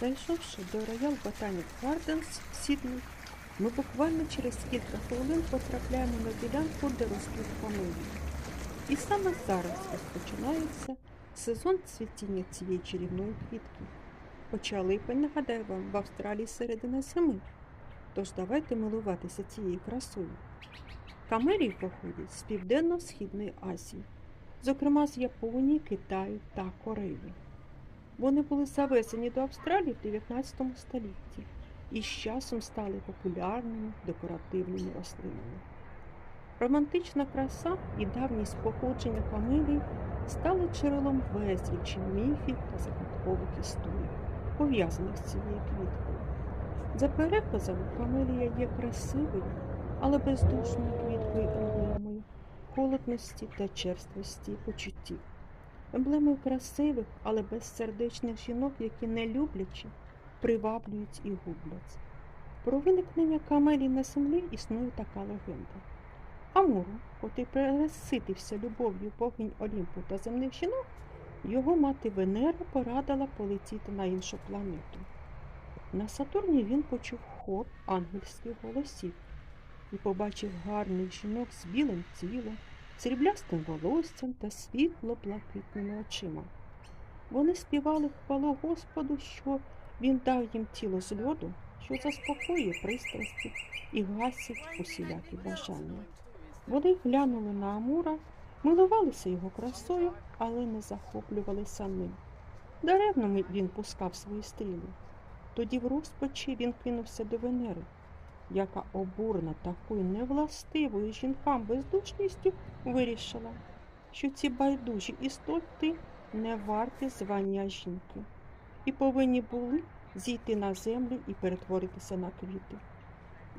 Зайшовши до Royal Botanic Gardens в Сіднey, ми буквально через кілька хвилин потрапляємо на ділянку, де ростуть камелії. І саме зараз розпочинається сезон цвітіння цієї чарівної квітки. Хоча липень, нагадаю вам, в Австралії середина зими. Тож давайте милуватися цією красою. Камелії походять з Південно-Східної Азії, зокрема з Японії, Китаю та Кореї. Вони були завезені до Австралії в 19 столітті і з часом стали популярними декоративними рослинами. Романтична краса і давність походження камелій стали джерелом безлічі міфів та загадкових історій, пов'язаних з цією квіткою. За переказами, камелія є красивою, але бездушною квіткою емблемою холодності та черствості почуттів емблемою красивих, але безсердечних жінок, які не люблячи, приваблюють і гублять. Про виникнення камелій на землі існує така легенда. Амуру, котрий переситився любов'ю богинь Олімпу та земних жінок, його мати Венера порадила полетіти на іншу планету. На Сатурні він почув хор ангельських голосів і побачив гарних жінок з білим тілом, сріблястим волоссям та світло-блакитними очима. Вони співали хвалу Господу, що він дав їм тіло з льоду, що заспокоює пристрасті і гасить усілякі бажання. Вони глянули на Амура, милувалися його красою, але не захоплювалися ним. Даремно ми- він пускав свої стріли. Тоді в розпачі він кинувся до Венери, яка обурена такою невластивою жінкам бездушністю вирішила, що ці байдужі істоти не варті звання жінки і повинні були зійти на землю і перетворитися на квіти.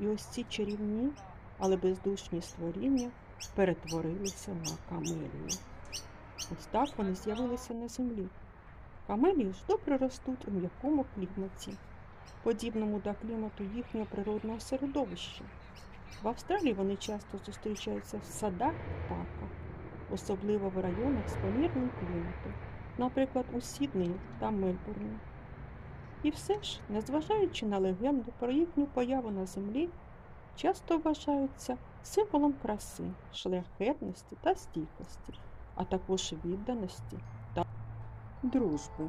І ось ці чарівні, але бездушні створіння перетворилися на камелію. Ось так вони з'явилися на землі. Камелії ж добре ростуть у м'якому кліматі, подібному до клімату їхнього природного середовища. В Австралії вони часто зустрічаються в садах і парках, особливо в районах з помірним кліматом, наприклад, у Сіднеї та Мельбурні. І все ж, незважаючи на легенду про їхню появу на землі, часто вважаються символом краси, шляхетності та стійкості, а також відданості та дружби.